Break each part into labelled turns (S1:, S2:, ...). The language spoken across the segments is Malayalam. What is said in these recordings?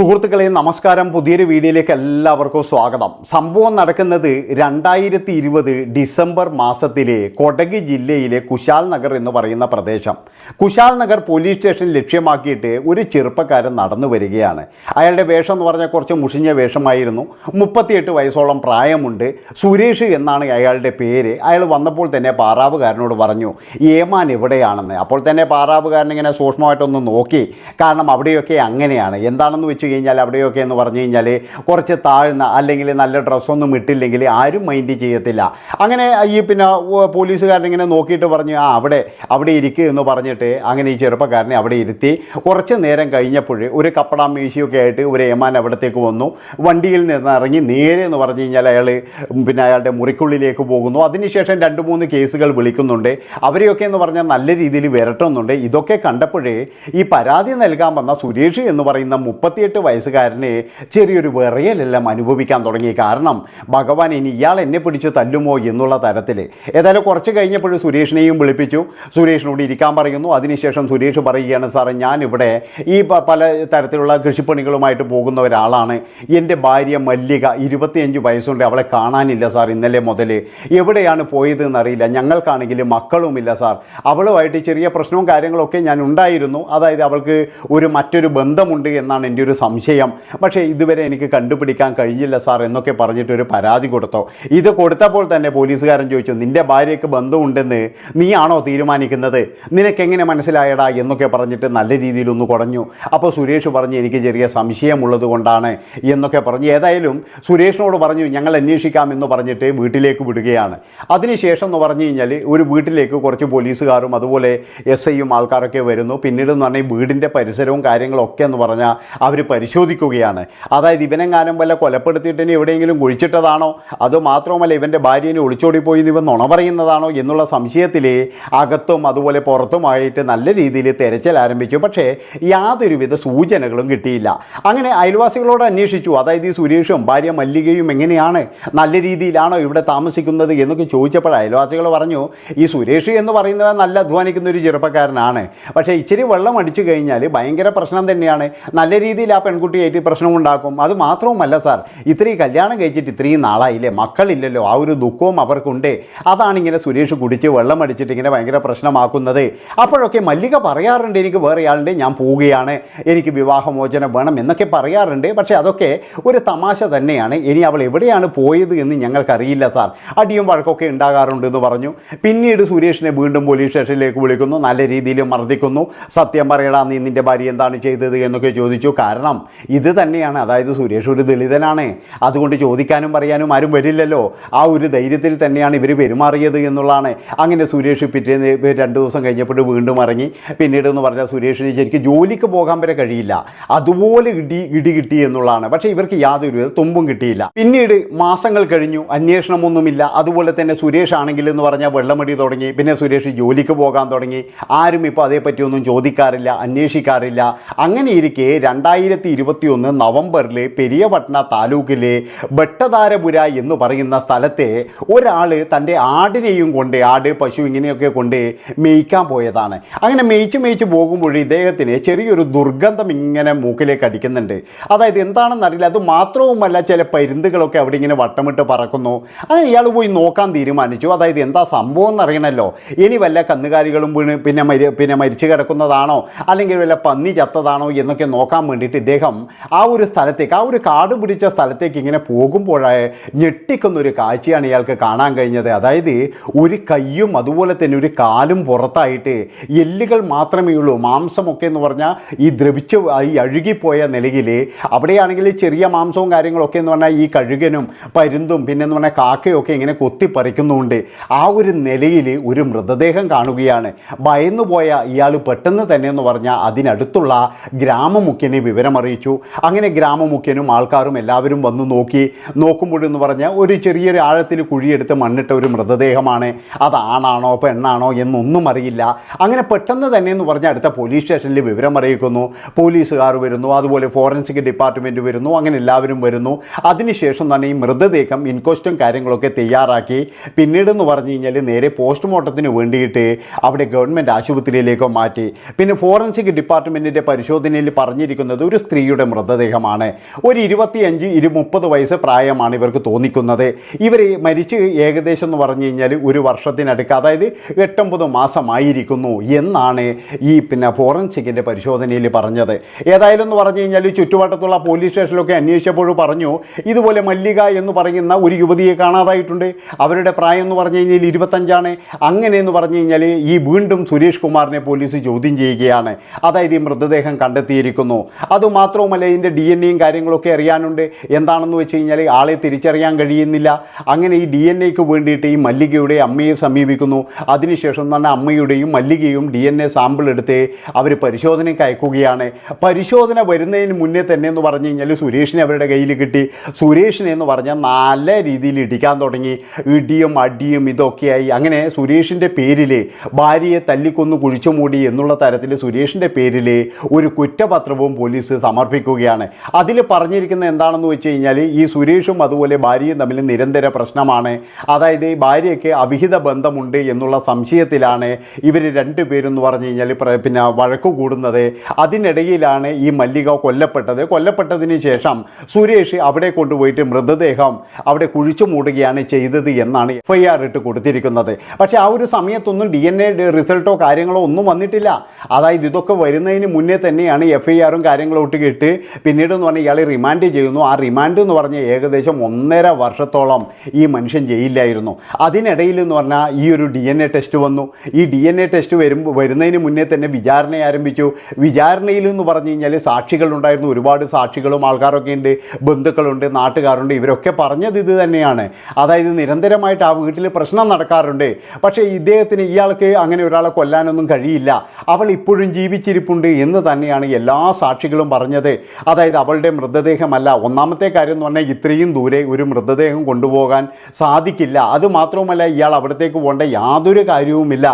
S1: സുഹൃത്തുക്കളെ നമസ്കാരം. പുതിയൊരു വീഡിയോയിലേക്ക് എല്ലാവർക്കും സ്വാഗതം. സംഭവം നടക്കുന്നത് രണ്ടായിരത്തി ഇരുപത് ഡിസംബർ മാസത്തിലെ കൊടക് ജില്ലയിലെ കുശാൽ നഗർ എന്ന് പറയുന്ന പ്രദേശം. കുശാൽ നഗർ പോലീസ് സ്റ്റേഷൻ ലക്ഷ്യമാക്കിയിട്ട് ഒരു ചെറുപ്പക്കാരൻ നടന്നു വരികയാണ്. അയാളുടെ വേഷം എന്ന് പറഞ്ഞാൽ കുറച്ച് മുഷിഞ്ഞ വേഷമായിരുന്നു. മുപ്പത്തിയെട്ട് വയസ്സോളം പ്രായമുണ്ട്. സുരേഷ് എന്നാണ് അയാളുടെ പേര്. അയാൾ വന്നപ്പോൾ തന്നെ പാറാവുകാരനോട് പറഞ്ഞു ഏമാൻ എവിടെയാണെന്ന്? അപ്പോൾ തന്നെ പാറാവുകാരൻ ഇങ്ങനെ സൂക്ഷ്മമായിട്ടൊന്ന് നോക്കി. കാരണം അവിടെയൊക്കെ അങ്ങനെയാണ്. എന്താണെന്ന് വെച്ച് കഴിഞ്ഞാൽ അവിടെയൊക്കെ എന്ന് പറഞ്ഞു കഴിഞ്ഞാൽ കുറച്ച് താഴ്ന്ന അല്ലെങ്കിൽ നല്ല ഡ്രസ്സൊന്നും ഇട്ടില്ലെങ്കിൽ ആരും മൈൻഡ് ചെയ്യത്തില്ല. അങ്ങനെ ഈ പിന്നെ പോലീസുകാരനിങ്ങനെ നോക്കിയിട്ട് പറഞ്ഞു ആ അവിടെ അവിടെ ഇരിക്കുക എന്ന് പറഞ്ഞിട്ട് അങ്ങനെ ഈ ചെറുപ്പക്കാരനെ അവിടെ ഇരുത്തി കുറച്ച് നേരം കഴിഞ്ഞപ്പോൾ ഒരു കപ്പടാം മീശിയൊക്കെ ആയിട്ട് ഒരു ഏമാൻ അവിടത്തേക്ക് വന്നു. വണ്ടിയിൽ നിന്ന് ഇറങ്ങി നേരെ എന്ന് പറഞ്ഞു കഴിഞ്ഞാൽ അയാൾ പിന്നെ അയാളുടെ മുറിക്കുള്ളിലേക്ക് പോകുന്നു. അതിനുശേഷം രണ്ട് മൂന്ന് കേസുകൾ വിളിക്കുന്നുണ്ട്. അവരെയൊക്കെ എന്ന് പറഞ്ഞാൽ നല്ല രീതിയിൽ വിരട്ടുന്നുണ്ട്. ഇതൊക്കെ കണ്ടപ്പോഴേ ഈ പരാതി നൽകാൻ വന്ന സുരേഷ് എന്ന് പറയുന്ന മുപ്പത്തിയെട്ട് വയസ്സുകാരന് ചെറിയൊരു വിറയലെല്ലാം അനുഭവിക്കാൻ തുടങ്ങി. കാരണം ഭഗവാൻ ഇനി ഇയാൾ എന്നെ പിടിച്ച് തല്ലുമോ എന്നുള്ള തരത്തിൽ. ഏതായാലും കുറച്ച് കഴിഞ്ഞപ്പോൾ സുരേഷിനെയും വിളിപ്പിച്ചു. സുരേഷിനോട് ഇരിക്കാൻ പറയുന്നു. അതിനുശേഷം സുരേഷ് പറയുകയാണ് സാറേ ഞാനിവിടെ ഈ പല തരത്തിലുള്ള കൃഷിപ്പണികളുമായിട്ട് പോകുന്ന ഒരാളാണ്. എന്റെ ഭാര്യ മല്ലിക ഇരുപത്തിയഞ്ച് വയസ്സുണ്ട്. അവളെ കാണാനില്ല സാർ ഇന്നലെ മുതൽ എവിടെയാണ് പോയത് എന്നറിയില്ല ഞങ്ങൾക്കാണെങ്കിൽ മക്കളുമില്ല സാർ. അവളുമായിട്ട് ചെറിയ പ്രശ്നവും കാര്യങ്ങളൊക്കെ ഞാൻ ഉണ്ടായിരുന്നു. അതായത് അവൾക്ക് ഒരു മറ്റൊരു ബന്ധമുണ്ട് എന്നാണ് എന്റെ ഒരു സംശയം. പക്ഷേ ഇതുവരെ എനിക്ക് കണ്ടുപിടിക്കാൻ കഴിഞ്ഞില്ല സാർ എന്നൊക്കെ പറഞ്ഞിട്ട് ഒരു പരാതി കൊടുത്തോ. ഇത് കൊടുത്തപ്പോൾ തന്നെ പോലീസുകാരൻ ചോദിച്ചു നിന്റെ ഭാര്യയ്ക്ക് ബന്ധമുണ്ടെന്ന് നീയാണോ തീരുമാനിക്കുന്നത്? നിനക്കെങ്ങനെ മനസ്സിലായടാ? എന്നൊക്കെ പറഞ്ഞിട്ട് നല്ല രീതിയിലൊന്ന് കുടഞ്ഞു. അപ്പോൾ സുരേഷ് പറഞ്ഞു എനിക്ക് ചെറിയ സംശയമുള്ളത് കൊണ്ടാണ് എന്നൊക്കെ പറഞ്ഞു. ഏതായാലും സുരേഷിനോട് പറഞ്ഞു ഞങ്ങൾ അന്വേഷിക്കാം എന്ന് പറഞ്ഞിട്ട് വീട്ടിലേക്ക് വിടുകയാണ്. അതിനുശേഷം എന്ന് പറഞ്ഞു കഴിഞ്ഞാൽ ഒരു വീട്ടിലേക്ക് കുറച്ച് പോലീസുകാരും അതുപോലെ എസ് ഐയും ആൾക്കാരൊക്കെ വരുന്നു. പിന്നീട് എന്ന് പറഞ്ഞാൽ വീടിന്റെ പരിസരവും കാര്യങ്ങളൊക്കെ എന്ന് പറഞ്ഞാൽ അവർ പരിശോധിക്കുകയാണ്. അതായത് ഇവനെങ്ങാനും വല്ല കൊലപ്പെടുത്തിയിട്ട് ഇനി എവിടെയെങ്കിലും കുഴിച്ചിട്ടതാണോ? അതോ മാത്രവുമല്ല ഇവന്റെ ഭാര്യനെ ഒളിച്ചോടിപ്പോയി ഇവൻ നുണ പറയുന്നതാണോ എന്നുള്ള സംശയത്തിൽ അകത്തും അതുപോലെ പുറത്തുമായിട്ട് നല്ല രീതിയിൽ തെരച്ചിൽ ആരംഭിച്ചു. പക്ഷേ യാതൊരുവിധ സൂചനകളും കിട്ടിയില്ല. അങ്ങനെ അയൽവാസികളോട് അന്വേഷിച്ചു. അതായത് ഈ സുരേഷും ഭാര്യ മല്ലികയും എങ്ങനെയാണ് നല്ല രീതിയിലാണോ ഇവിടെ താമസിക്കുന്നത് എന്നൊക്കെ ചോദിച്ചപ്പോൾ അയൽവാസികൾ പറഞ്ഞു ഈ സുരേഷ് എന്ന് പറയുന്നവൻ നല്ല അധ്വാനിക്കുന്ന ഒരു ചെറുപ്പക്കാരനാണ്. പക്ഷേ ഇച്ചിരി വെള്ളം അടിച്ചു കഴിഞ്ഞാൽ ഭയങ്കര പ്രശ്നം തന്നെയാണ്. നല്ല രീതിയിൽ ആ പെൺകുട്ടിയായിട്ട് പ്രശ്നം ഉണ്ടാക്കും. അത് മാത്രവുമല്ല സാർ ഇത്രയും കല്യാണം കഴിച്ചിട്ട് ഇത്രയും നാളായില്ലേ? മക്കളില്ലല്ലോ ആ ഒരു ദുഃഖവും അവർക്കുണ്ട്. അതാണ് ഇങ്ങനെ സുരേഷ് കുടിച്ച് വെള്ളം അടിച്ചിട്ട് ഇങ്ങനെ ഭയങ്കര പ്രശ്നമാക്കുന്നത്. അപ്പോഴൊക്കെ മല്ലിക പറയാറുണ്ട് എനിക്ക് വേറെ ആളുണ്ട് ഞാൻ പോവുകയാണ്. എനിക്ക് വിവാഹമോചനം വേണം എന്നൊക്കെ പറയാറുണ്ട്. പക്ഷേ അതൊക്കെ ഒരു തമാശ തന്നെയാണ്. ഇനി അവൾ എവിടെയാണ് പോയത് എന്ന് ഞങ്ങൾക്കറിയില്ല സാർ. അടിയും വഴക്കൊക്കെ ഉണ്ടാകാറുണ്ട് എന്ന് പറഞ്ഞു. പിന്നീട് സുരേഷിനെ വീണ്ടും പോലീസ് സ്റ്റേഷനിലേക്ക് വിളിക്കുന്നു. നല്ല രീതിയിൽ മർദ്ദിക്കുന്നു. സത്യം പറയടാ നീ നിന്റെ ഭാര്യ എന്താണ് ചെയ്തത്? എന്നൊക്കെ ചോദിച്ചു. കാരണം ഇത് തന്നെയാണ് അതായത് സുരേഷ് ഒരു ദളിതനാണ്. അതുകൊണ്ട് ചോദിക്കാനും പറയാനും ആരും വരില്ലല്ലോ. ആ ഒരു ധൈര്യത്തിൽ തന്നെയാണ് ഇവർ പെരുമാറിയത് എന്നുള്ളതാണ്. അങ്ങനെ സുരേഷ് പിറ്റേന്ന് രണ്ട് ദിവസം കഴിഞ്ഞപ്പോൾ വീണ്ടും ഇറങ്ങി. പിന്നീട് എന്ന് പറഞ്ഞാൽ സുരേഷിന് ശരിക്കും ജോലിക്ക് പോകാൻ വരെ കഴിയില്ല. അതുപോലെ ഇടി ഇടി കിട്ടി എന്നുള്ളതാണ്. പക്ഷേ ഇവർക്ക് യാതൊരു തുമ്പും കിട്ടിയില്ല. പിന്നീട് മാസങ്ങൾ കഴിഞ്ഞു അന്വേഷണമൊന്നുമില്ല. അതുപോലെ തന്നെ സുരേഷ് ആണെങ്കിൽ എന്ന് പറഞ്ഞാൽ വെള്ളമടി തുടങ്ങി. പിന്നെ സുരേഷ് ജോലിക്ക് പോകാൻ തുടങ്ങി. ആരും ഇപ്പോൾ അതേപ്പറ്റി ഒന്നും ചോദിക്കാറില്ല അന്വേഷിക്കാറില്ല. അങ്ങനെ ഇരിക്കെ രണ്ടായിരത്തി ഇരുപത്തി ഒന്ന് നവംബറിലെ പെരിയപട്ടണ താലൂക്കിലെ ഭട്ടധാരപുര എന്ന് പറയുന്ന സ്ഥലത്തെ ഒരാൾ തന്റെ ആടിനെയും കൊണ്ട് ആട് പശു ഇങ്ങനെയൊക്കെ കൊണ്ട് മേയ്ക്കാൻ പോയതാണ്. അങ്ങനെ മേയിച്ച് മേയിച്ച് പോകുമ്പോൾ ഇദ്ദേഹത്തിന് ചെറിയൊരു ദുർഗന്ധം ഇങ്ങനെ മൂക്കിലേക്ക് അടിക്കുന്നുണ്ട്. അതായത് എന്താണെന്നറിയില്ല അത് മാത്രവുമല്ല ചില പരുന്തുകളൊക്കെ അവിടെ ഇങ്ങനെ വട്ടമിട്ട് പറക്കുന്നു. അങ്ങനെ ഇയാൾ പോയി നോക്കാൻ തീരുമാനിച്ചു. അതായത് എന്താ സംഭവം എന്നറിയണമല്ലോ ഇനി വല്ല കന്നുകാലികളും വീണ് പിന്നെ മരി പിന്നെ മരിച്ചു കിടക്കുന്നതാണോ? അല്ലെങ്കിൽ വല്ല പന്നി ചത്തതാണോ എന്നൊക്കെ നോക്കാൻ വേണ്ടിയിട്ട് ഇദ്ദേഹം ആ ഒരു സ്ഥലത്തേക്ക് ആ ഒരു കാട് പിടിച്ച സ്ഥലത്തേക്ക് ഇങ്ങനെ പോകുമ്പോഴേ ഞെട്ടിക്കുന്ന ഒരു കാഴ്ചയാണ് ഇയാൾക്ക് കാണാൻ കഴിഞ്ഞത്. അതായത് ഒരു കയ്യും അതുപോലെ തന്നെ ഒരു കാലും പുറത്തായിട്ട് എല്ലുകൾ മാത്രമേ ഉള്ളൂ. മാംസമൊക്കെ എന്ന് പറഞ്ഞാൽ ഈ ദ്രവിച്ച് ഈ അഴുകിപ്പോയ നിലയിൽ അവിടെയാണെങ്കിൽ ചെറിയ മാംസവും കാര്യങ്ങളൊക്കെ എന്ന് പറഞ്ഞാൽ ഈ കഴുകനും പരുന്തും പിന്നെ എന്ന് പറഞ്ഞാൽ കാക്കയൊക്കെ ഇങ്ങനെ കൊത്തിപ്പറിക്കുന്നുണ്ട്. ആ ഒരു നിലയിൽ ഒരു മൃതദേഹം കാണുകയാണ്. ഭയന്നുപോയ ഇയാൾ പെട്ടെന്ന് തന്നെ എന്ന് പറഞ്ഞാൽ അതിനടുത്തുള്ള ഗ്രാമമുഖ്യനെ വിവരമറിയിച്ചു അങ്ങനെ ഗ്രാമമുഖ്യനും ആൾക്കാരും എല്ലാവരും വന്ന് നോക്കി. നോക്കുമ്പോഴെന്ന് പറഞ്ഞാൽ ഒരു ചെറിയൊരു ആഴത്തിൽ കുഴിയെടുത്ത് മണ്ണിട്ട ഒരു മൃതദേഹമാണ്. അത് ആണാണോ പെണ്ണാണോ എന്നൊന്നും അറിയില്ല. അങ്ങനെ പെട്ടെന്ന് തന്നെ എന്ന് പറഞ്ഞാൽ അടുത്ത പോലീസ് സ്റ്റേഷനിൽ വിവരം അറിയിക്കുന്നു. പോലീസുകാർ വരുന്നു അതുപോലെ ഫോറൻസിക് ഡിപ്പാർട്ട്മെന്റ് വരുന്നു അങ്ങനെ എല്ലാവരും വരുന്നു. അതിനുശേഷം തന്നെ ഈ മൃതദേഹം ഇൻക്വസ്റ്റും കാര്യങ്ങളൊക്കെ തയ്യാറാക്കി. പിന്നീട് എന്ന് പറഞ്ഞു കഴിഞ്ഞാൽ നേരെ പോസ്റ്റ്മോർട്ടത്തിന് വേണ്ടിയിട്ട് അവിടെ ഗവൺമെന്റ് ആശുപത്രിയിലേക്കോ മാറ്റി. പിന്നെ ഫോറൻസിക് ഡിപ്പാർട്ട്മെന്റിന്റെ പരിശോധനയിൽ പറഞ്ഞിരിക്കുന്നത് ഒരു സ്ത്രീയുടെ മൃതദേഹമാണ്. ഒരു ഇരുപത്തിയഞ്ച് ഇരു മുപ്പത് വയസ്സ് പ്രായമാണ് ഇവർക്ക് തോന്നിക്കുന്നത്. ഇവർ മരിച്ച് ഏകദേശം എന്ന് പറഞ്ഞു കഴിഞ്ഞാൽ ഒരു വർഷത്തിനടുക്ക് അതായത് എട്ടൊമ്പത് മാസമായിരിക്കുന്നു എന്നാണ് ഈ പിന്നെ ഫോറൻസിക്കിന്റെ പരിശോധനയിൽ പറഞ്ഞത്. ഏതായാലും എന്ന് പറഞ്ഞു കഴിഞ്ഞാൽ ചുറ്റുവട്ടത്തുള്ള പോലീസ് സ്റ്റേഷനിലൊക്കെ അന്വേഷിച്ചപ്പോൾ പറഞ്ഞു ഇതുപോലെ മല്ലിക എന്ന് പറയുന്ന ഒരു യുവതിയെ കാണാതായിട്ടുണ്ട്. അവരുടെ പ്രായം എന്ന് പറഞ്ഞു കഴിഞ്ഞാൽ ഇരുപത്തഞ്ചാണ്. അങ്ങനെ എന്ന് പറഞ്ഞു കഴിഞ്ഞാൽ ഈ വീണ്ടും സുരേഷ് കുമാറിനെ പോലീസ് ചോദ്യം ചെയ്യുകയാണ്. അതായത് ഈ മൃതദേഹം കണ്ടെത്തിയിരിക്കുന്നു. അതുമാത്രവുമല്ല ഇതിന്റെ ഡി എൻ എയും കാര്യങ്ങളൊക്കെ അറിയാനുണ്ട്. എന്താണെന്ന് വെച്ച് കഴിഞ്ഞാൽ ആളെ തിരിച്ചറിയാൻ കഴിയുന്നില്ല. അങ്ങനെ ഈ ഡി എൻ എക്ക് വേണ്ടിയിട്ട് ഈ മല്ലികയുടെ അമ്മയെ സമീപിക്കുന്നു. അതിനുശേഷം തന്നെ അമ്മയുടെയും മല്ലികയും ഡി എൻ എ സാമ്പിൾ എടുത്ത് അവർ പരിശോധനയ്ക്ക് അയക്കുകയാണ്. പരിശോധന വരുന്നതിന് മുന്നേ തന്നെ എന്ന് പറഞ്ഞു കഴിഞ്ഞാൽ സുരേഷിനെ അവരുടെ കയ്യിൽ കിട്ടി. സുരേഷിനെ എന്ന് പറഞ്ഞാൽ നല്ല രീതിയിൽ ഇടിക്കാൻ തുടങ്ങി. ഇടിയും അടിയും ഇതൊക്കെയായി. അങ്ങനെ സുരേഷിന്റെ പേരിൽ ഭാര്യയെ തല്ലിക്കൊന്ന് കുഴിച്ചു മൂടി എന്നുള്ള തരത്തിൽ സുരേഷിന്റെ പേരിൽ ഒരു കുറ്റപത്രവും പോലീസ് സമർപ്പിക്കുകയാണ്. അതിൽ പറഞ്ഞിരിക്കുന്ന എന്താണെന്ന് വെച്ച് കഴിഞ്ഞാൽ ഈ സുരേഷും അതുപോലെ ഭാര്യയും തമ്മിൽ നിരന്തര പ്രശ്നമാണ്. അതായത് ഈ ഭാര്യയ്ക്ക് അവിഹിത ബന്ധമുണ്ട് എന്നുള്ള സംശയത്തിലാണ് ഇവർ രണ്ടുപേരും എന്ന് പറഞ്ഞു കഴിഞ്ഞാൽ പിന്നെ വഴക്ക് കൂടുന്നത്. അതിനിടയിലാണ് ഈ മല്ലിക കൊല്ലപ്പെട്ടത്. കൊല്ലപ്പെട്ടതിന് ശേഷം സുരേഷ് അവിടെ കൊണ്ടുപോയിട്ട് മൃതദേഹം അവിടെ കുഴിച്ചു മൂടുകയാണ് ചെയ്തത് എന്നാണ് എഫ് ഐ ആർ ഇട്ട് കൊടുത്തിരിക്കുന്നത്. പക്ഷേ ആ ഒരു സമയത്തൊന്നും ഡി എൻ എ റിസൾട്ടോ കാര്യങ്ങളോ ഒന്നും വന്നിട്ടില്ല. അതായത് ഇതൊക്കെ വരുന്നതിന് മുന്നേ തന്നെയാണ് എഫ് ഐ ആറും കാര്യങ്ങളും കിട്ടി. പിന്നീട് എന്ന് പറഞ്ഞാൽ ഇയാളെ റിമാൻഡ് ചെയ്യുന്നു. ആ റിമാൻഡ് എന്ന് പറഞ്ഞാൽ ഏകദേശം ഒന്നര വർഷത്തോളം ഈ മനുഷ്യൻ ജയിലിലായിരുന്നു. അതിനിടയിൽ എന്ന് പറഞ്ഞാൽ ഈ ഒരു ഡി എൻ എ ടെസ്റ്റ് വന്നു. ഈ ഡി എൻ എ ടെസ്റ്റ് വരുമ്പോൾ വരുന്നതിന് മുന്നേ തന്നെ വിചാരണ ആരംഭിച്ചു. വിചാരണയിൽ എന്ന് പറഞ്ഞു കഴിഞ്ഞാൽ സാക്ഷികളുണ്ടായിരുന്നു ഒരുപാട് സാക്ഷികളും ആൾക്കാരൊക്കെ ഉണ്ട്. ബന്ധുക്കളുണ്ട് നാട്ടുകാരുണ്ട്. ഇവരൊക്കെ പറഞ്ഞത് ഇത് തന്നെയാണ്. അതായത് നിരന്തരമായിട്ട് ആ വീട്ടിൽ പ്രശ്നം നടക്കാറുണ്ട്. പക്ഷേ ഇദ്ദേഹത്തിന് ഇയാൾക്ക് അങ്ങനെ ഒരാളെ കൊല്ലാനൊന്നും കഴിയില്ല. അവൾ ഇപ്പോഴും ജീവിച്ചിരിപ്പുണ്ട് എന്ന് തന്നെയാണ് എല്ലാ സാക്ഷികളും പറഞ്ഞത്. അതായത് അവളുടെ മൃതദേഹമല്ല. ഒന്നാമത്തെ കാര്യം എന്ന് പറഞ്ഞാൽ ഇത്രയും ദൂരെ ഒരു മൃതദേഹം കൊണ്ടുപോകാൻ സാധിക്കില്ല. അതുമാത്രവുമല്ല ഇയാൾ അവിടത്തേക്ക് പോകേണ്ട യാതൊരു കാര്യവുമില്ല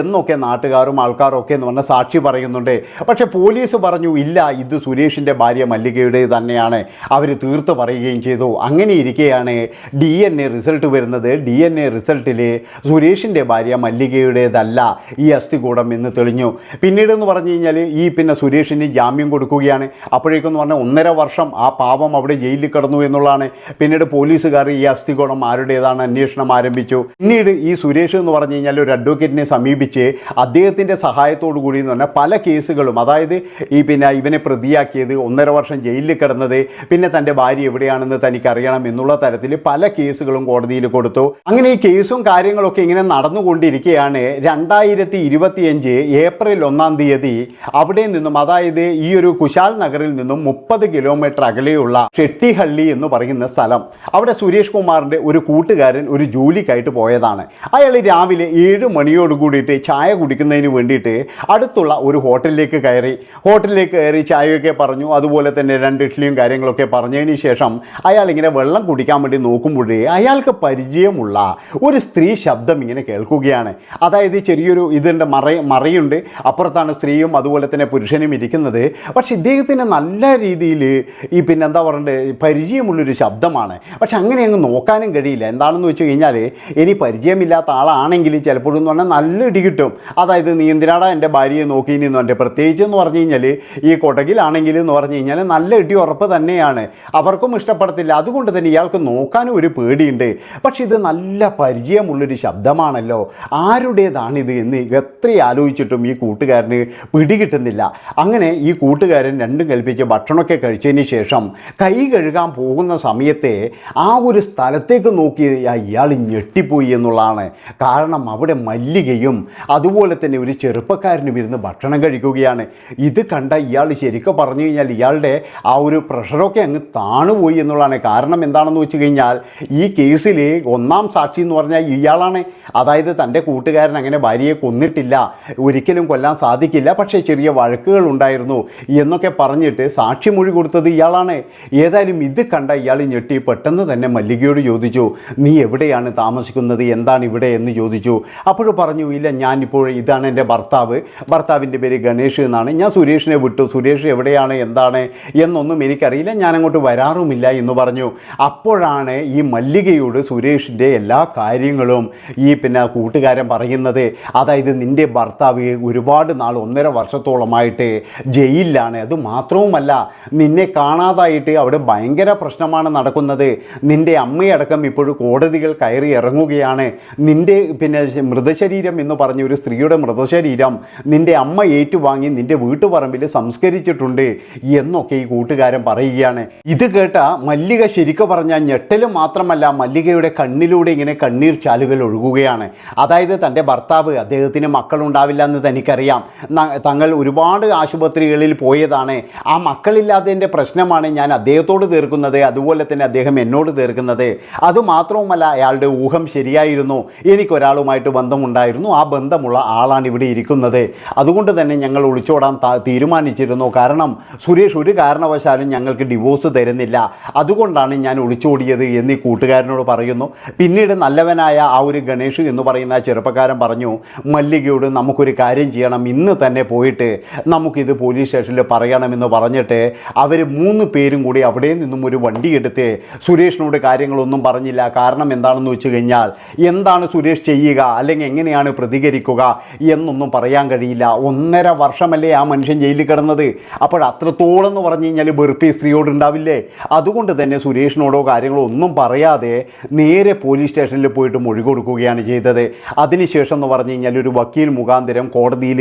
S1: എന്നൊക്കെ നാട്ടുകാരും ആൾക്കാരും ഒക്കെ എന്ന് പറഞ്ഞാൽ സാക്ഷി പറയുന്നുണ്ട്. പക്ഷേ പോലീസ് പറഞ്ഞു ഇല്ല ഇത് സുരേഷിന്റെ ഭാര്യ മല്ലികയുടെ തന്നെയാണ്. അവർ തീർത്ത് പറയുകയും ചെയ്തു. അങ്ങനെ ഇരിക്കെയാണ് ഡി എൻ എ റിസൾട്ട് വരുന്നത്. ഡി എൻ എ റിസൾട്ടിൽ സുരേഷിന്റെ ഭാര്യ മല്ലികയുടേതല്ല ഈ അസ്ഥികൂടം എന്ന് തെളിഞ്ഞു. പിന്നീട് എന്ന് പറഞ്ഞു കഴിഞ്ഞാൽ ഈ പിന്നെ സുരേഷിന് ജാമ്യം കൊടുക്കുകയാണ്. അപ്പോഴേക്കെന്ന് പറഞ്ഞാൽ ഒന്നര വർഷം ആ പാവം അവിടെ ജയിലിൽ കിടന്നു എന്നുള്ളതാണ്. പിന്നീട് പോലീസുകാർ ഈ അസ്ഥികോണം ആരുടേതാണ് അന്വേഷണം ആരംഭിച്ചു. പിന്നീട് ഈ സുരേഷ് എന്ന് പറഞ്ഞു കഴിഞ്ഞാൽ ഒരു അഡ്വക്കേറ്റിനെ സമീപിച്ച് അദ്ദേഹത്തിന്റെ സഹായത്തോടു കൂടി എന്ന് പറഞ്ഞാൽ പല കേസുകളും അതായത് ഈ പിന്നെ ഇവനെ പ്രതിയാക്കിയത് ഒന്നര വർഷം ജയിലിൽ കിടന്നത് പിന്നെ തന്റെ ഭാര്യ എവിടെയാണെന്ന് തനിക്കറിയണം എന്നുള്ള തരത്തിൽ പല കേസുകളും കോടതിയിൽ കൊടുത്തു. അങ്ങനെ ഈ കേസും കാര്യങ്ങളൊക്കെ ഇങ്ങനെ നടന്നുകൊണ്ടിരിക്കുകയാണ് രണ്ടായിരത്തി ഇരുപത്തിയഞ്ച് ഏപ്രിൽ ഒന്നാം തീയതി അവിടെ നിന്നും അതായത് ഈ ഒരു കുശാൽ നഗറിൽ നിന്നും മുപ്പത് കിലോമീറ്റർ അകലെയുള്ള ഷെട്ടിഹള്ളി എന്ന് പറയുന്ന സ്ഥലം. അവിടെ സുരേഷ് കുമാറിന്റെ ഒരു കൂട്ടുകാരൻ ഒരു ജോലിക്കായിട്ട് പോയതാണ്. അയാൾ രാവിലെ ഏഴ് മണിയോട് കൂടിയിട്ട് ചായ കുടിക്കുന്നതിന് വേണ്ടിയിട്ട് അടുത്തുള്ള ഒരു ഹോട്ടലിലേക്ക് കയറി. ഹോട്ടലിലേക്ക് കയറി ചായയൊക്കെ പറഞ്ഞു അതുപോലെ തന്നെ രണ്ട് ഇഡ്ഡലിയും കാര്യങ്ങളൊക്കെ പറഞ്ഞതിന് ശേഷം അയാൾ ഇങ്ങനെ വെള്ളം കുടിക്കാൻ വേണ്ടി നോക്കുമ്പോഴേ അയാൾക്ക് പരിചയമുള്ള ഒരു സ്ത്രീ ശബ്ദം ഇങ്ങനെ കേൾക്കുകയാണ്. അതായത് ചെറിയൊരു ഇതിന്റെ മറ മറയുണ്ട്. അപ്പുറത്താണ് സ്ത്രീയും അതുപോലെ തന്നെ പുരുഷനും ഇരിക്കുന്നത്. പക്ഷെ ഇദ്ദേഹത്തിന് നല്ല രീതിയിൽ ഈ പിന്നെ എന്താ പറയണ്ടേ പരിചയമുള്ളൊരു ശബ്ദമാണ്. പക്ഷെ അങ്ങനെ അങ്ങ് നോക്കാനും കഴിയില്ല. എന്താണെന്ന് വെച്ച് കഴിഞ്ഞാൽ ഇനി പരിചയമില്ലാത്ത ആളാണെങ്കിൽ ചിലപ്പോഴെന്ന് പറഞ്ഞാൽ നല്ല ഇടി കിട്ടും. അതായത് നീ എന്തിനാടാ എന്റെ ഭാര്യയെ നോക്കി എന്ന് പറഞ്ഞിട്ട് പ്രത്യേകിച്ച് എന്ന് പറഞ്ഞു കഴിഞ്ഞാൽ ഈ കൊടകിലാണെങ്കിൽ എന്ന് പറഞ്ഞു കഴിഞ്ഞാൽ നല്ല ഇടി ഉറപ്പ് തന്നെയാണ്. അവർക്കും ഇഷ്ടപ്പെടത്തില്ല. അതുകൊണ്ട് തന്നെ ഇയാൾക്ക് നോക്കാനും ഒരു പേടിയുണ്ട്. പക്ഷെ ഇത് നല്ല പരിചയമുള്ളൊരു ശബ്ദമാണല്ലോ. ആരുടേതാണിത് എന്ന് എത്ര ആലോചിച്ചിട്ടും ഈ കൂട്ടുകാരന് പിടികിട്ടുന്നില്ല. അങ്ങനെ ഈ കൂട്ടുകാരൻ രണ്ടും കൽപ്പിച്ച് ഭക്ഷണമൊക്കെ കഴിച്ചതിന് ശേഷം കൈ കഴുകാൻ പോകുന്ന സമയത്തെ ആ ഒരു സ്ഥലത്തേക്ക് നോക്കി ഇയാൾ ഞെട്ടിപ്പോയി എന്നുള്ളതാണ്. കാരണം അവിടെ മല്ലികയും അതുപോലെ തന്നെ ഒരു ചെറുപ്പക്കാരനും ഇരുന്ന് ഭക്ഷണം കഴിക്കുകയാണ്. ഇത് കണ്ട ഇയാൾ ശരിക്കും പറഞ്ഞു കഴിഞ്ഞാൽ ഇയാളുടെ ആ ഒരു പ്രഷറൊക്കെ അങ്ങ് താണുപോയി എന്നുള്ളതാണ്. കാരണം എന്താണെന്ന് വെച്ച് കഴിഞ്ഞാൽ ഈ കേസിൽ ഒന്നാം സാക്ഷി എന്ന് പറഞ്ഞാൽ ഇയാളാണ്. അതായത് തന്റെ കൂട്ടുകാരൻ അങ്ങനെ ഭാര്യയെ കൊന്നിട്ടില്ല. ഒരിക്കലും കൊല്ലാൻ സാധിക്കില്ല. പക്ഷേ ചെറിയ വഴക്കുകൾ ഉണ്ടായിരുന്നു എന്നൊക്കെ പറഞ്ഞിട്ട് സാക്ഷിമൊഴി കൊടുത്തത് ഇയാളാണ്. ഏതായാലും ഇത് കണ്ട ഇയാൾ ഞെട്ടി പെട്ടെന്ന് തന്നെ മല്ലികയോട് ചോദിച്ചു നീ എവിടെയാണ് താമസിക്കുന്നത്? എന്താണ് ഇവിടെ? എന്ന് ചോദിച്ചു. അപ്പോൾ പറഞ്ഞു ഇല്ല ഞാനിപ്പോൾ ഇതാണ് എന്റെ ഭർത്താവ്. ഭർത്താവിന്റെ പേര് ഗണേഷ് എന്നാണ്. ഞാൻ സുരേഷിനെ വിട്ടു. സുരേഷ് എവിടെയാണ്? എന്താണ്? എന്നൊന്നും എനിക്കറിയില്ല. ഞാൻ അങ്ങോട്ട് വരാറുമില്ല എന്ന് പറഞ്ഞു. അപ്പോഴാണ് ഈ മല്ലികയോട് സുരേഷിന്റെ എല്ലാ കാര്യങ്ങളും ഈ പിന്നെ കൂട്ടുകാരൻ പറയുന്നത്. അതായത് നിന്റെ ഭർത്താവ് ഒരുപാട് നാൾ ഒന്നര വർഷത്തോളമായിട്ട് ജയിലിലാണ്. അത് മാത്രവുമല്ല നിന്നെ കാണാതായിട്ട് അവിടെ ഭയങ്കര പ്രശ്നമാണ് നടക്കുന്നത്. നിന്റെ അമ്മയടക്കം ഇപ്പോഴും കോടതികൾ കയറി ഇറങ്ങുകയാണ്. നിന്റെ പിന്നെ മൃതശരീരം എന്ന് പറഞ്ഞ ഒരു സ്ത്രീയുടെ മൃതശരീരം നിന്റെ അമ്മ ഏറ്റുവാങ്ങി നിന്റെ വീട്ടുപറമ്പിൽ സംസ്കരിച്ചിട്ടുണ്ട് എന്നൊക്കെ ഈ കൂട്ടുകാരൻ പറയുകയാണ്. ഇത് കേട്ട മല്ലിക ശരിക്കും പറഞ്ഞാൽ ഞെട്ടൽ മാത്രമല്ല മല്ലികയുടെ കണ്ണിലൂടെ ഇങ്ങനെ കണ്ണീർ ചാലുകൾ ഒഴുകുകയാണ്. അതായത് തന്റെ ഭർത്താവ് അദ്ദേഹത്തിന് മക്കളുണ്ടാവില്ല എന്ന് തനിക്കറിയാം. തങ്ങൾ ഒരുപാട് ആശുപത്രികളിൽ പോയതാണ്. ആ മക്കളില്ലാത്തതിന്റെ പ്രശ്നമാണ് ഞാൻ അദ്ദേഹത്തോട് തീർക്കുന്നത് അതുപോലെ തന്നെ അദ്ദേഹം എന്നോട് തീർക്കുന്നത്. അതുമാത്രവുമല്ല അയാളുടെ ഊഹം ശരിയായിരുന്നു. എനിക്കൊരാളുമായിട്ട് ബന്ധമുണ്ടായിരുന്നു. ആ ബന്ധമുള്ള ആളാണ് ഇവിടെ ഇരിക്കുന്നത്. അതുകൊണ്ട് തന്നെ ഞങ്ങൾ ഒളിച്ചോടാൻ തീരുമാനിച്ചിരുന്നു. കാരണം സുരേഷ് ഒരു കാരണവശാലും ഞങ്ങൾക്ക് ഡിവോഴ്സ് തരുന്നില്ല. അതുകൊണ്ടാണ് ഞാൻ ഒളിച്ചോടിയത് എന്ന് കൂട്ടുകാരനോട് പറയുന്നു. പിന്നീട് നല്ലവനായ ആ ഒരു ഗണേഷ് എന്ന് പറയുന്ന ചെറുപ്പക്കാരൻ പറഞ്ഞു മല്ലികയോട് നമുക്കൊരു കാര്യം ചെയ്യണം. ഇന്ന് തന്നെ പോയിട്ട് നമുക്കിത് പോലീസ് സ്റ്റേഷനിൽ പറയണമെന്ന് പറഞ്ഞിട്ട് അവർ മൂന്ന് പേരും കൂടി അവിടെ നിന്നും ഒരു വണ്ടി എടുത്ത് സുരേഷിനോട് കാര്യങ്ങളൊന്നും പറഞ്ഞില്ല. കാരണം എന്താണെന്ന് വെച്ച് കഴിഞ്ഞാൽ എന്താണ് സുരേഷ് ചെയ്യുക? അല്ലെങ്കിൽ എങ്ങനെയാണ് പ്രതികരിക്കുക? എന്നൊന്നും പറയാൻ കഴിയില്ല. ഒന്നര വർഷമല്ലേ ആ മനുഷ്യൻ ജയിലിൽ കിടന്നത്? അപ്പോൾ അത്രത്തോളം എന്ന് പറഞ്ഞു കഴിഞ്ഞാൽ വെറുപ്പി സ്ത്രീയോട് ഉണ്ടാവില്ലേ? അതുകൊണ്ട് തന്നെ സുരേഷിനോടോ കാര്യങ്ങളോ ഒന്നും പറയാതെ നേരെ പോലീസ് സ്റ്റേഷനിൽ പോയിട്ട് മൊഴി കൊടുക്കുകയാണ് ചെയ്തത്. അതിനുശേഷം എന്ന് പറഞ്ഞു കഴിഞ്ഞാൽ ഒരു വക്കീൽ മുഖാന്തരം കോടതിയിൽ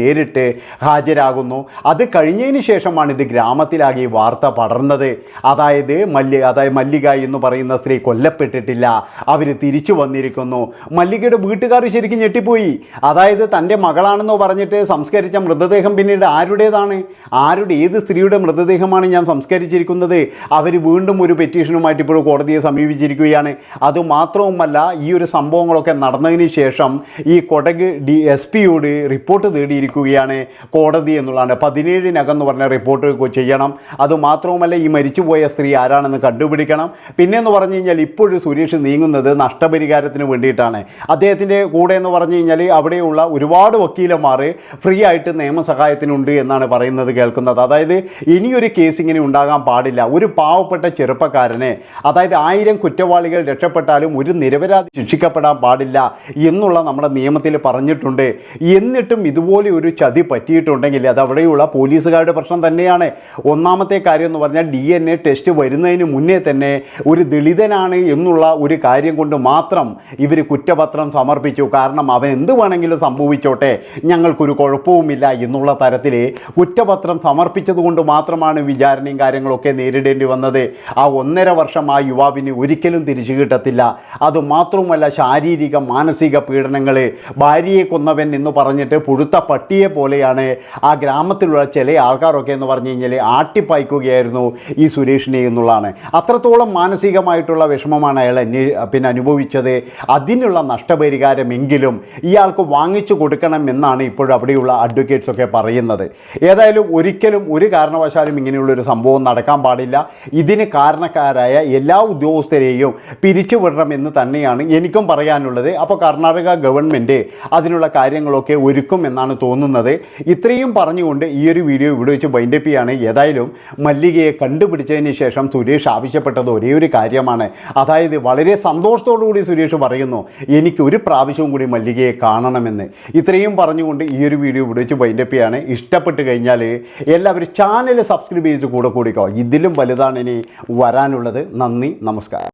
S1: നേരിട്ട് ഹാജരാകുന്നു. അത് കഴിഞ്ഞതിന് ശേഷമാണ് ഇത് ഗ്രാമത്തിലാകെ വാർത്ത പടർന്നത്. അതായത് മല്ലി അതായത് മല്ലിക എന്ന് പറയുന്ന സ്ത്രീ കൊല്ലപ്പെട്ടിട്ടില്ല. അവർ തിരിച്ചു വന്നിരിക്കുന്നു. മല്ലികയുടെ വീട്ടുകാർ ശരിക്കും ഞെട്ടിപ്പോയി. അതായത് തന്റെ മകളാണെന്ന് പറഞ്ഞിട്ട് സംസ്കരിച്ച മൃതദേഹം പിന്നീട് ആരുടേതാണ്? ആരുടെ ഏത് സ്ത്രീയുടെ മൃതദേഹമാണ് ഞാൻ സംസ്കരിച്ചിരിക്കുന്നത്? അവർ വീണ്ടും ഒരു പെറ്റീഷനുമായിട്ട് ഇപ്പോൾ കോടതിയെ സമീപിച്ചിരിക്കുകയാണ്. അതുമാത്രവുമല്ല ഈ ഒരു സംഭവങ്ങളൊക്കെ നടന്നതിന് ശേഷം ഈ കൊടക് ഡി എസ് പിയോട് റിപ്പോർട്ട് തേടിയിരിക്കുകയാണ് കോടതി എന്നുള്ളതാണ്. പതിനേഴിനകം പറഞ്ഞ റിപ്പോർട്ട് ചെയ്യണം. അതുമാത്രവുമല്ല ഈ മരിച്ചുപോയ സ്ത്രീ ആരാണെന്ന് കണ്ടുപിടിക്കണം. പിന്നെ എന്ന് പറഞ്ഞു കഴിഞ്ഞാൽ ഇപ്പോഴും സുരേഷ് നീങ്ങുന്നത് നഷ്ടപരിഹാരത്തിന് വേണ്ടിയിട്ടാണ്. അദ്ദേഹത്തിന്റെ കൂടെ എന്ന് പറഞ്ഞു കഴിഞ്ഞാൽ അവിടെയുള്ള ഒരുപാട് വക്കീലന്മാർ ഫ്രീ ആയിട്ട് നിയമസഹായത്തിനുണ്ട് എന്നാണ് പറയുന്നത് കേൾക്കുന്നത്. അതായത് ഇനിയൊരു കേസ് ഇങ്ങനെ ഉണ്ടാകാൻ പാടില്ല. ഒരു പാവപ്പെട്ട ചെറുപ്പക്കാരനെ അതായത് ആയിരം കുറ്റവാളികൾ രക്ഷപ്പെട്ടാലും ഒരു നിരപരാധി ശിക്ഷിക്കപ്പെടാൻ പാടില്ല എന്നുള്ള നമ്മുടെ നിയമത്തിൽ പറഞ്ഞിട്ടുണ്ട്. എന്നിട്ടും ഇതുപോലെ ഒരു ചതി പറ്റിയിട്ടുണ്ടെങ്കിൽ അത് അവിടെയുള്ള പോലീസുകാരുടെ പ്രശ്നം തന്നെയാണ്. ഒന്നാമത്തെ കാര്യം എന്ന് പറഞ്ഞാൽ ഡി എൻ എ ടെസ്റ്റ് വരുന്നതിന് മുന്നേ തന്നെ ഒരു ദളിതനാണ് എന്നുള്ള ഒരു കാര്യം കൊണ്ട് മാത്രം ഇവർ കുറ്റപത്രം സമർപ്പിച്ചു. കാരണം അവൻ എന്ത് വേണമെങ്കിലും സംഭവിച്ചോട്ടെ ഞങ്ങൾക്കൊരു കുഴപ്പവുമില്ല എന്നുള്ള തരത്തിൽ കുറ്റപത്രം സമർപ്പിച്ചതുകൊണ്ട് മാത്രമാണ് വിചാരണയും കാര്യങ്ങളൊക്കെ നേരിടേണ്ടി വന്നത്. ആ ഒന്നര വർഷം ആ യുവാവിന് ഒരിക്കലും തിരിച്ചു കിട്ടത്തില്ല. അതുമാത്രവുമല്ല ശാരീരിക മാനസിക പീഡനങ്ങൾ ഭാര്യയെ കൊന്നവൻ എന്ന് പറഞ്ഞിട്ട് പുഴുത്ത പട്ടിയെ പോലെയാണ് ആ ഗ്രാമത്തിലുള്ള ചില ആൾക്കാരൊക്കെ എന്ന് പറഞ്ഞു കഴിഞ്ഞാൽ ആട്ടിപ്പായ്ക്കുകയായിരുന്നു ഈ സുരേഷിനെ എന്നുള്ളതാണ്. അത്രത്തോളം മാനസികമായിട്ടുള്ള വിഷമമാണ് അയാൾ പിന്നെ അനുഭവിച്ചത്. അതിനുള്ള നഷ്ടപരിഹാരമെങ്കിലും ഇയാൾക്ക് വാങ്ങിച്ചു കൊടുക്കണം എന്നാണ് ഇപ്പോഴും അവിടെയുള്ള അഡ്വക്കേറ്റ്സ് ഒക്കെ പറയുന്നത്. ഏതായാലും ഒരിക്കലും ഒരു കാരണവശാലും ഇങ്ങനെയുള്ളൊരു സംഭവം നടക്കാൻ പാടില്ല. ഇതിന് കാരണക്കാരായ എല്ലാ ഉദ്യോഗസ്ഥരെയും പിരിച്ചുവിടണം എന്ന് തന്നെയാണ് എനിക്കും പറയാനുള്ളത്. അപ്പോൾ കർണാടക ഗവൺമെന്റ് അതിനുള്ള കാര്യങ്ങളൊക്കെ ഒരുക്കും എന്നാണ് തോന്നുന്നത്. ഇത്രയും പറഞ്ഞുകൊണ്ട് ഈ ഒരു വീഡിയോ ഇവിടെ വെച്ച് ബൈൻഡപ്പ് ചെയ്യാണ്. ഏതായാലും മല്ലികയെ കണ്ടുപിടിച്ചതിന് ശേഷം സുരേഷ് ആവശ്യപ്പെട്ടത് ഒരേ ഒരു കാര്യമാണ്. അതായത് വളരെ കൂടി സുരേഷ് പറയുന്നു എനിക്ക് ഒരു പ്രാവശ്യവും കൂടി മല്ലികയെ കാണണമെന്ന്. ഇത്രയും പറഞ്ഞുകൊണ്ട് ഈ ഒരു വീഡിയോ ഇവിടെ വെച്ച് ബൈൻഡപ്പ് ചെയ്യാണ്. ഇഷ്ടപ്പെട്ട് കഴിഞ്ഞാൽ എല്ലാവരും ചാനൽ സബ്സ്ക്രൈബ് ചെയ്ത് കൂടെ കൂടിക്കോ. ഇതിലും വലുതാണ് ഇനി വരാനുള്ളത്. നന്ദി നമസ്കാരം.